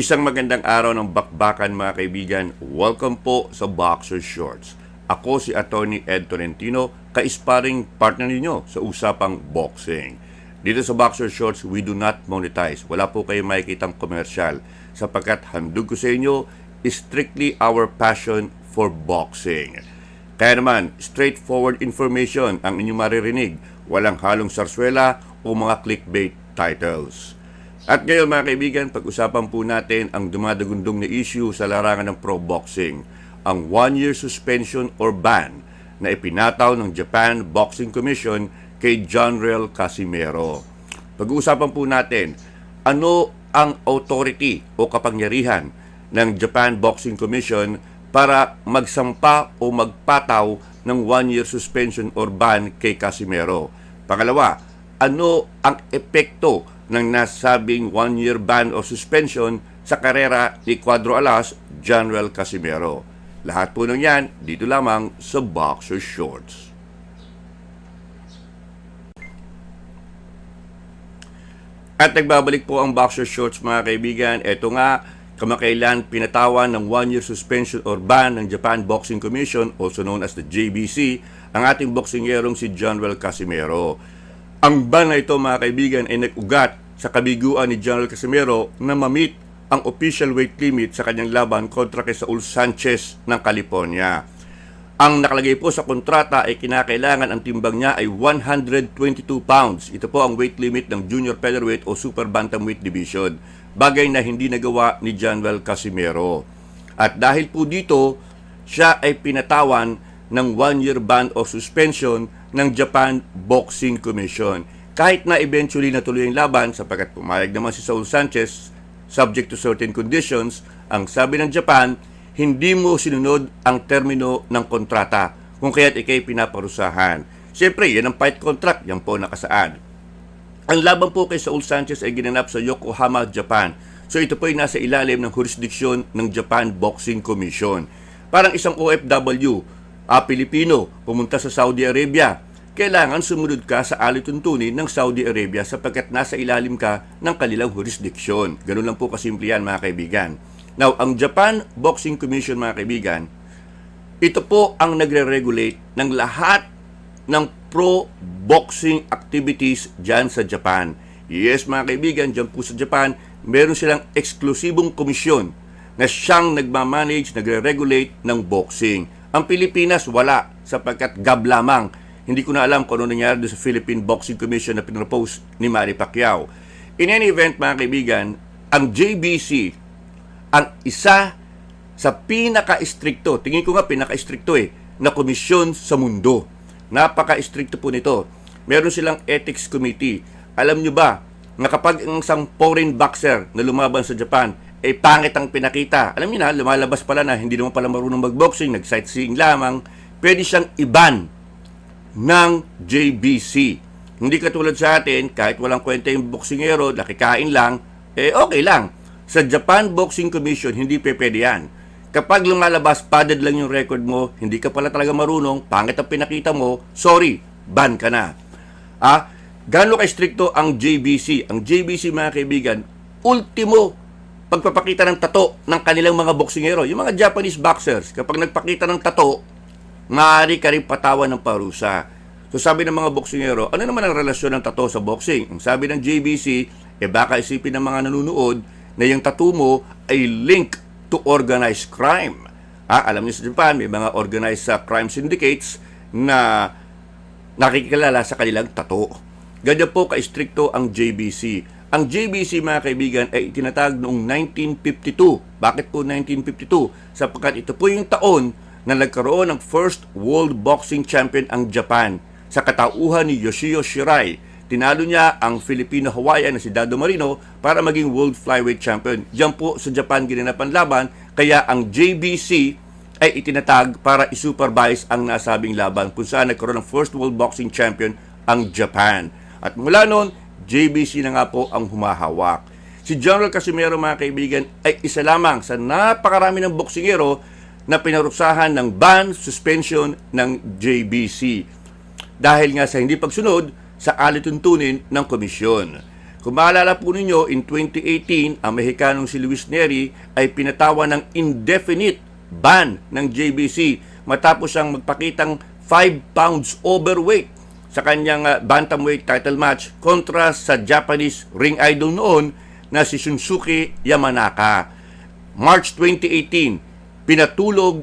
Isang magandang araw ng bakbakan mga kaibigan. Welcome po sa Boxer Shorts. Ako si Attorney Ed Tolentino, kaisparing partner ninyo sa usapang boxing. Dito sa Boxer Shorts, we do not monetize. Wala po kayo makikitang komersyal sapagkat handog ko sa inyo is strictly our passion for boxing. Kaya naman, straightforward information ang inyong maririnig. Walang halong sarswela o mga clickbait titles. At ngayon mga kaibigan, pag-usapan po natin ang dumadagundong na issue sa larangan ng pro boxing, ang one-year suspension or ban na ipinataw ng Japan Boxing Commission kay John Real Casimero. Pag-uusapan po natin, ano ang authority o kapangyarihan ng Japan Boxing Commission para magsampa o magpataw ng one-year suspension or ban kay Casimero. Pangalawa, ano ang epekto ng nasabing one-year ban o suspension sa karera ni Cuadro Alas, General Casimero. Lahat po ng yan dito lamang sa Boxer Shorts. At nagbabalik po ang Boxer Shorts mga kaibigan. Ito nga, kamakailan pinatawan ng one-year suspension or ban ng Japan Boxing Commission, also known as the JBC, ang ating boksingерong si General Casimero. Ang ban na ito mga kaibigan ay nag-ugat sa kabiguan ni General Casimero na mamit ang official weight limit sa kanyang laban kontra kay Saul Sanchez ng California. Ang nakalagay po sa kontrata ay kinakailangan ang timbang niya ay 122 pounds. Ito po ang weight limit ng junior featherweight o super bantamweight division. Bagay na hindi nagawa ni General Casimero. At dahil po dito, siya ay pinatawan ng one-year ban o suspension ng Japan Boxing Commission. Kahit na eventually natuloy ang laban sapagkat pumayag naman si Saul Sanchez subject to certain conditions, ang sabi ng Japan, hindi mo sinunod ang termino ng kontrata kung kaya't ikay pinaparusahan. Siyempre, yan ang fight contract, yan po nakasaad. Ang laban po kay Saul Sanchez ay ginanap sa Yokohama, Japan. So ito po ay nasa ilalim ng jurisdiksyon ng Japan Boxing Commission. Parang isang OFW, ah, Pilipino, pumunta sa Saudi Arabia. Kailangan sumunod ka sa alituntunin ng Saudi Arabia sapagkat nasa ilalim ka ng kanilang jurisdiksyon. Ganun lang po kasimple yan mga kaibigan. Now, ang Japan Boxing Commission mga kaibigan, ito po ang nagre-regulate ng lahat ng pro-boxing activities dyan sa Japan. Yes mga kaibigan, dyan po sa Japan, meron silang eksklusibong komisyon na siyang nagmamanage, nagre-regulate ng boxing. Ang Pilipinas wala sapagkat gab lamang. Hindi ko na alam kung ano nangyari sa Philippine Boxing Commission na pinropose ni Manny Pacquiao. In any event mga kaibigan, ang JBC ang isa sa pinaka-istrikto, tingin ko nga pinaka-istrikto eh, na komisyon sa mundo. Napaka-istrikto po nito. Meron silang ethics committee. Alam nyo ba, na kapag ang isang foreign boxer na lumaban sa Japan, eh pangit ang pinakita. Alam niyo na, lumalabas pala na hindi naman pala marunong magboxing, nag-sightseeing lamang, pwede siyang iban ng JBC. Hindi katulad sa atin, kahit walang kwenta yung boksingero, nakikain lang, eh okay lang. Sa Japan Boxing Commission, hindi pe pwede yan. Kapag lumalabas, padded lang yung record mo, hindi ka pala talaga marunong, pangit ang pinakita mo, sorry, ban ka na. Ah, gaano ka-stricto ang JBC? Ang JBC, mga kaibigan, ultimo pagpapakita ng tato ng kanilang mga boksingero. Yung mga Japanese boxers, kapag nagpakita ng tato, maaari ka rin patawan ng parusa. So sabi ng mga boksingero, ano naman ang relasyon ng tato sa boxing? Ang sabi ng JBC, eh baka isipin ng mga nanonood na yung tattoo mo ay link to organized crime. Ah, alam niyo sa Japan, may mga organized sa crime syndicates na nakikilala sa kanilang tato. Ganyan po ka-stricto ang JBC. Ang JBC mga kaibigan ay itinatag noong 1952. Bakit po 1952? Sapagkat ito po yung taon na nagkaroon ng first world boxing champion ang Japan sa katauhan ni Yoshio Shirai. Tinalo niya ang Filipino-Hawaiian na si Dado Marino para maging world flyweight champion. Diyan po sa Japan ginanap ang laban, kaya ang JBC ay itinatag para isupervise ang nasabing laban kung saan nagkaroon ng first world boxing champion ang Japan. At mula noon, JBC na nga po ang humahawak. Si General Casimero mga kaibigan ay isa lamang sa napakarami ng boksingero na pinarusahan ng ban suspension ng JBC dahil nga sa hindi pagsunod sa alituntunin ng komisyon. Kung maalala po ninyo, in 2018, ang Mexicanong si Luis Neri ay pinatawan ng indefinite ban ng JBC matapos siyang magpakitang 5 pounds overweight sa kanyang uh, bantamweight title match kontra sa Japanese ring idol noon na si Shunsuke Yamanaka. March 2018, pinatulog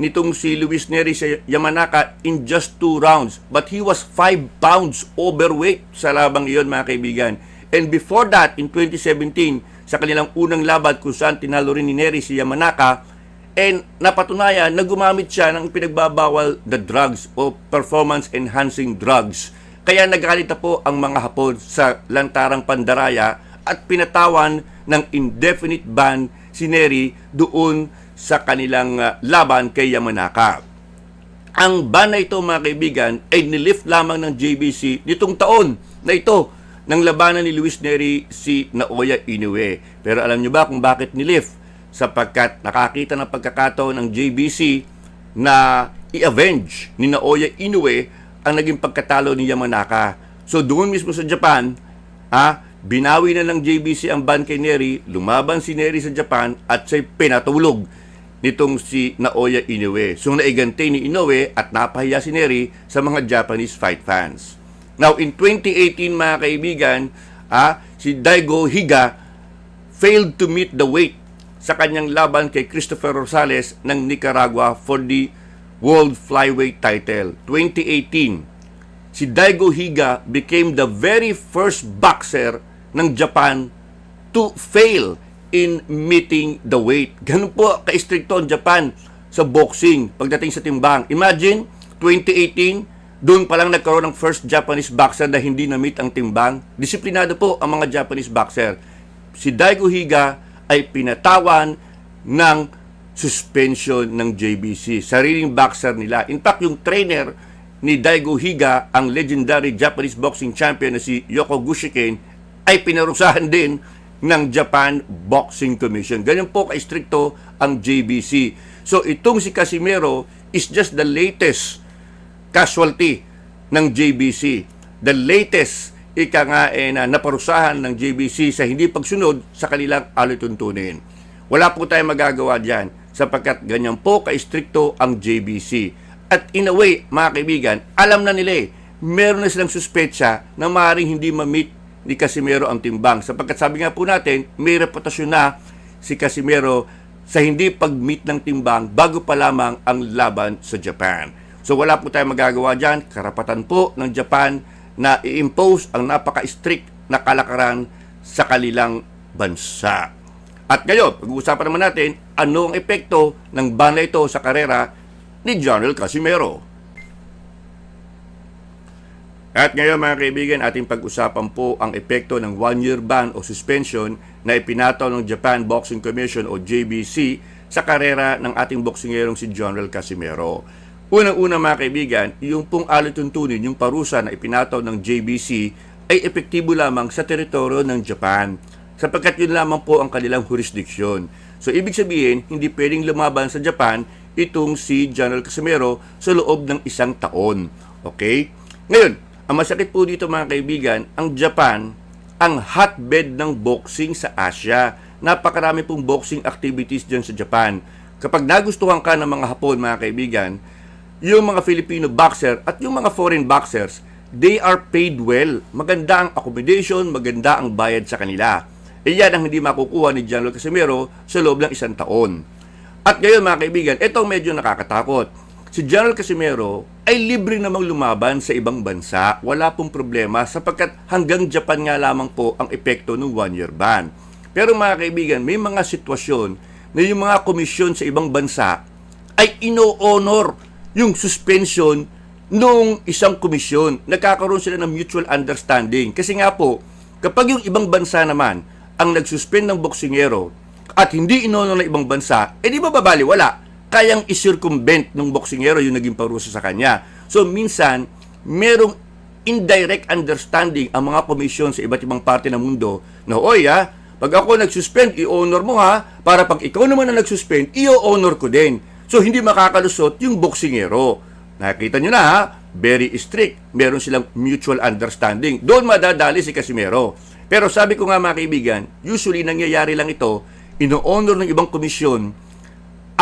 nitong si Luis Neri sa Yamanaka in just 2 rounds. But he was 5 pounds overweight sa labang iyon mga kaibigan. And before that, in 2017, sa kanilang unang laban kung saan tinalo rin ni Neri si Yamanaka, and napatunayan na gumamit siya ng pinagbabawal na drugs o performance-enhancing drugs. Kaya nagalit na po ang mga Hapon sa lantarang pandaraya at pinatawan ng indefinite ban si Neri doon sa kanilang uh, laban kay Yamanaka. Ang ban na ito mga kaibigan ay nilift lamang ng JBC nitong taon na ito ng labanan ni Luis Neri si Naoya Inoue. Pero alam niyo ba kung bakit nilift? Sapagkat nakakita ng pagkakataon ng JBC na i-avenge ni Naoya Inoue ang naging pagkatalo ni Yamanaka. So doon mismo sa Japan, ha, binawi na ng JBC ang ban kay Neri, lumaban si Neri sa Japan at siya'y pinatulog nitong si Naoya Inoue. So naigante ni Inoue at napahiya si Neri sa mga Japanese fight fans. Now, in 2018 mga kaibigan, ah, si Daigo Higa failed to meet the weight sa kanyang laban kay Christopher Rosales ng Nicaragua for the World Flyweight title. 2018, si Daigo Higa became the very first boxer ng Japan to fail in meeting the weight. Ganun po ka-stricto ang Japan sa boxing pagdating sa timbang. Imagine, 2018, doon pa lang nagkaroon ng first Japanese boxer na hindi na-meet ang timbang. Disiplinado po ang mga Japanese boxer. Si Daigo Higa ay pinatawan ng suspension ng JBC. Sariling boxer nila. In fact, yung trainer ni Daigo Higa, ang legendary Japanese boxing champion na si Yoko Gushiken, ay pinarusahan din ng Japan Boxing Commission. Ganyan po ka-stricto ang JBC. So itong si Casimero is just the latest casualty ng JBC. The latest ika nga eh, na naparusahan ng JBC sa hindi pagsunod sa kanilang alituntunin. Wala po tayong magagawa dyan sapagkat ganyan po ka-stricto ang JBC. At in a way, mga kaibigan, alam na nila eh, meron na silang suspetsya na maaaring hindi ma-meet ni Casimero ang timbang. Sapagkat sabi nga po natin, may reputasyon na si Casimero sa hindi pag-meet ng timbang bago pa lamang ang laban sa Japan. So wala po tayong magagawa dyan. Karapatan po ng Japan na i-impose ang napaka-strict na kalakaran sa kanilang bansa. At ngayon, pag-uusapan naman natin ano ang epekto ng ban na ito sa karera ni General Casimero. At ngayon mga kaibigan, ating pag-usapan po ang epekto ng one-year ban o suspension na ipinataw ng Japan Boxing Commission o JBC sa karera ng ating boksingerong si General Casimero. Unang-una mga kaibigan, yung pong alituntunin, yung parusa na ipinataw ng JBC ay epektibo lamang sa teritoryo ng Japan sapagkat yun lamang po ang kanilang jurisdiction. So ibig sabihin, hindi pwedeng lumaban sa Japan itong si General Casimero sa loob ng isang taon. Okay? Ngayon, ang masakit po dito mga kaibigan, ang Japan ang hotbed ng boxing sa Asia. Napakarami pong boxing activities dyan sa Japan. Kapag nagustuhan ka ng mga Hapon mga kaibigan, yung mga Filipino boxer at yung mga foreign boxers, they are paid well. Maganda ang accommodation, maganda ang bayad sa kanila. E yan ang hindi makukuha ni General Casimero sa loob ng isang taon. At ngayon mga kaibigan, ito medyo nakakatakot. Si General Casimero ay libre namang lumaban sa ibang bansa. Wala pong problema sapagkat hanggang Japan nga lamang po ang epekto ng one-year ban. Pero mga kaibigan, may mga sitwasyon na yung mga komisyon sa ibang bansa ay ino-honor yung suspension nung isang komisyon. Nagkakaroon sila ng mutual understanding. Kasi nga po, kapag yung ibang bansa naman ang nagsuspend ng boksingero at hindi inono ng ibang bansa, eh di ba babali? Wala. Kayang isircumvent ng boksingero yung naging parusa sa kanya. So minsan, merong indirect understanding ang mga komisyon sa iba't ibang parte ng mundo na, oy ha, pag ako nagsuspend, i-honor mo ha, para pag ikaw naman na nagsuspend, i-honor ko din. So hindi makakalusot yung boksingero. Nakita nyo na ha, very strict. Meron silang mutual understanding. Doon madadali si Casimero. Pero sabi ko nga mga kaibigan, usually nangyayari lang ito, ino-honor ng ibang komisyon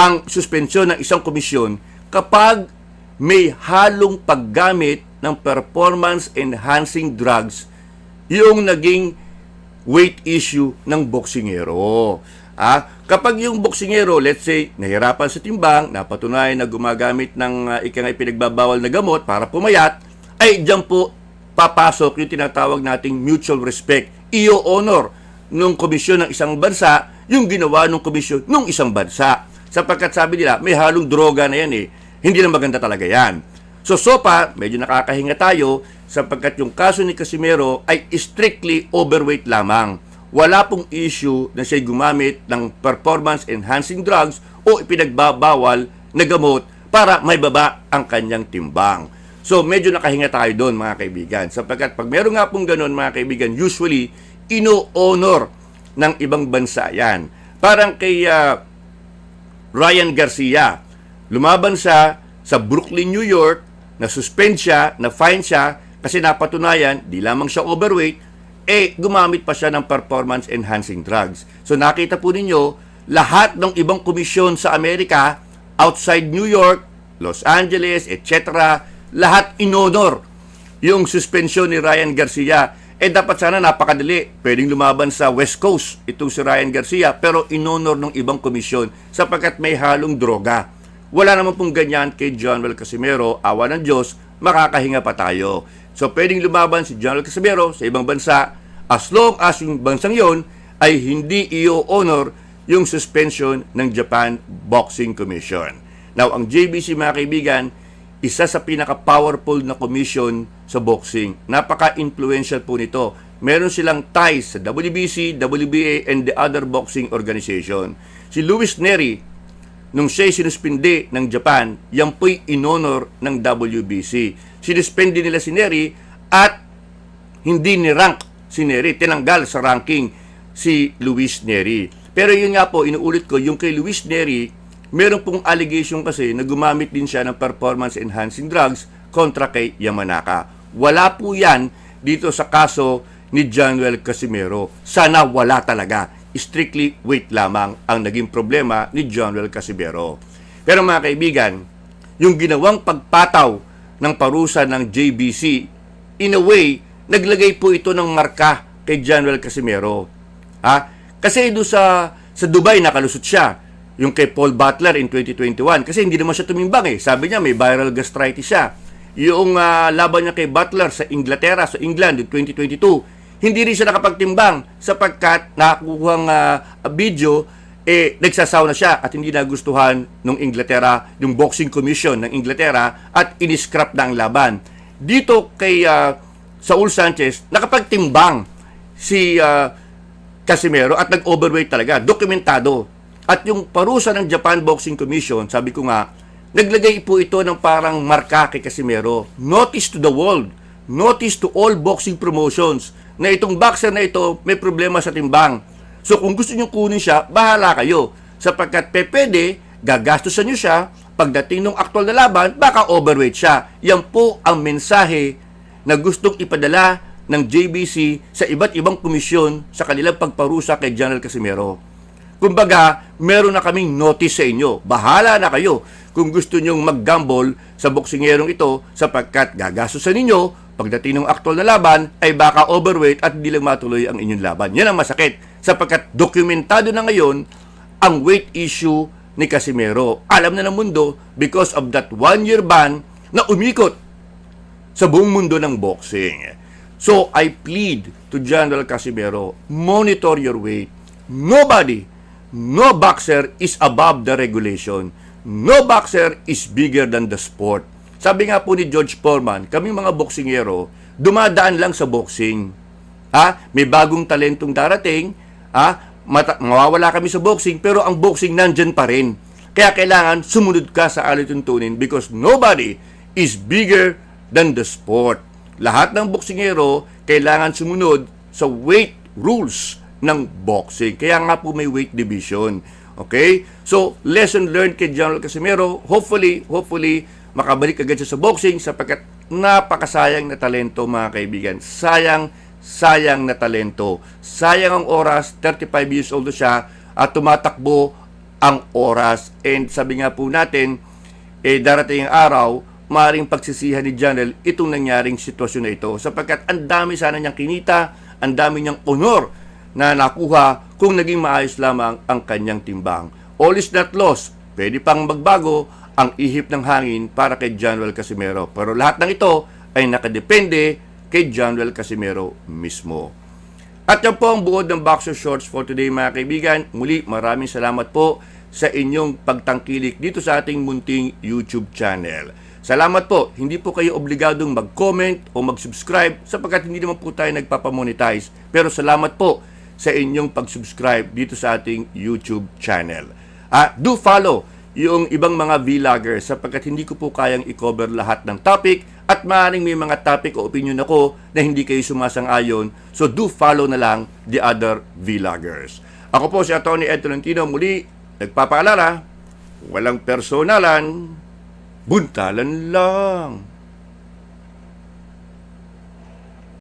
ang suspensyon ng isang komisyon kapag may halong paggamit ng performance enhancing drugs yung naging weight issue ng boksingero. Ah, kapag yung boksingero, let's say, nahirapan sa timbang, napatunayan na gumagamit ng uh, ika nga pinagbabawal na gamot para pumayat, ay diyan po papasok yung tinatawag nating mutual respect, iyo honor nung komisyon ng isang bansa yung ginawa ng komisyon ng isang bansa. Sapagkat sabi nila, may halong droga na yan eh. Hindi na maganda talaga yan. So, so far, medyo nakakahinga tayo sapagkat yung kaso ni Casimero ay strictly overweight lamang. Wala pong issue na siya gumamit ng performance-enhancing drugs o ipinagbabawal na gamot para may baba ang kanyang timbang. So, medyo nakahinga tayo doon mga kaibigan. Sapagkat pag meron nga pong ganun mga kaibigan, usually, ino-honor ng ibang bansa yan. Parang kay ah, Ryan Garcia. Lumaban siya sa Brooklyn, New York, na suspend siya, na fine siya, kasi napatunayan, di lamang siya overweight, eh, gumamit pa siya ng performance-enhancing drugs. So, nakita po ninyo, lahat ng ibang komisyon sa Amerika, outside New York, Los Angeles, etc., lahat inonor yung suspensyon ni Ryan Garcia. Eh dapat sana napakadali. Pwedeng lumaban sa West Coast itong si Ryan Garcia pero inonor ng ibang komisyon sapagkat may halong droga. Wala naman pong ganyan kay John Well Casimero. Awa ng Diyos, makakahinga pa tayo. So pwedeng lumaban si John Well Casimero sa ibang bansa as long as yung bansang yon ay hindi i-honor yung suspension ng Japan Boxing Commission. Now, ang JBC mga kaibigan, isa sa pinaka-powerful na commission sa boxing. Napaka-influential po nito. Meron silang ties sa WBC, WBA, and the other boxing organization. Si Luis Neri, nung siya'y sinuspindi ng Japan, yan po'y inonor ng WBC. Sinuspindi nila si Neri at hindi ni-rank si Neri. Tinanggal sa ranking si Luis Neri. Pero yun nga po, inuulit ko, yung kay Luis Neri, meron pong allegation kasi na gumamit din siya ng performance-enhancing drugs kontra kay Yamanaka. Wala po yan dito sa kaso ni Januel Casimero. Sana wala talaga. Strictly weight lamang ang naging problema ni Januel Casimero. Pero mga kaibigan, yung ginawang pagpataw ng parusa ng JBC, in a way, naglagay po ito ng marka kay Januel Casimero. Ha? Kasi doon sa, sa Dubai, nakalusot siya yung kay Paul Butler in 2021 kasi hindi naman siya tumimbang eh. Sabi niya may viral gastritis siya. Yung ah, laban niya kay Butler sa Inglaterra, sa England in 2022, hindi rin siya nakapagtimbang sapagkat nakakuhang ah, video eh nagsasaw na siya at hindi nagustuhan ng Inglaterra, yung boxing commission ng Inglaterra at iniscrap na ang laban. Dito kay ah, Saul Sanchez, nakapagtimbang si ah, Casimero at nag-overweight talaga, dokumentado. At yung parusa ng Japan Boxing Commission, sabi ko nga, naglagay po ito ng parang marka kay Casimero. Notice to the world, notice to all boxing promotions na itong boxer na ito may problema sa timbang. So kung gusto niyo kunin siya, bahala kayo. Sapagkat pepede, gagastusan niyo siya, pagdating ng aktual na laban, baka overweight siya. Yan po ang mensahe na gustong ipadala ng JBC sa iba't ibang komisyon sa kanilang pagparusa kay General Casimero. Kumbaga, meron na kaming notice sa inyo. Bahala na kayo kung gusto nyong mag-gamble sa boksingerong ito sapagkat gagastusan ninyo pagdating ng aktual na laban ay baka overweight at hindi lang matuloy ang inyong laban. Yan ang masakit sapagkat dokumentado na ngayon ang weight issue ni Casimero. Alam na ng mundo because of that one-year ban na umikot sa buong mundo ng boxing. So, I plead to General Casimero, monitor your weight. Nobody, no boxer is above the regulation. No boxer is bigger than the sport. Sabi nga po ni George Foreman, kaming mga boksingero, dumadaan lang sa boxing. Ha? May bagong talentong darating, ha? Mata- mawawala kami sa boxing, pero ang boxing nandyan pa rin. Kaya kailangan sumunod ka sa alituntunin because nobody is bigger than the sport. Lahat ng boksingero kailangan sumunod sa weight rules ng boxing. Kaya nga po may weight division. Okay? So, lesson learned kay General Casimero. Hopefully, hopefully, makabalik agad siya sa boxing sapagkat napakasayang na talento mga kaibigan. Sayang sayang na talento. Sayang ang oras, 35 years old siya at tumatakbo ang oras. And sabi nga po natin, eh darating ang araw, maaaring pagsisihan ni Janel itong nangyaring sitwasyon na ito sapagkat ang dami sana niyang kinita, ang dami niyang honor na nakuha kung naging maayos lamang ang kanyang timbang. All is not lost. Pwede pang magbago ang ihip ng hangin para kay Januel Casimero. Pero lahat ng ito ay nakadepende kay Januel Casimero mismo. At yan po ang buod ng Boxer Shorts for today mga kaibigan. Muli maraming salamat po sa inyong pagtangkilik dito sa ating munting YouTube channel. Salamat po. Hindi po kayo obligadong mag-comment o mag-subscribe sapagkat hindi naman po tayo nagpapamonetize. Pero salamat po sa inyong pag-subscribe dito sa ating YouTube channel. Ah, do follow yung ibang mga vloggers sapagkat hindi ko po kayang i-cover lahat ng topic at maaaring may mga topic o opinion ako na hindi kayo sumasang-ayon. So do follow na lang the other vloggers. Ako po si Atty. Ed Tolentino muli nagpapaalala, walang personalan, buntalan lang.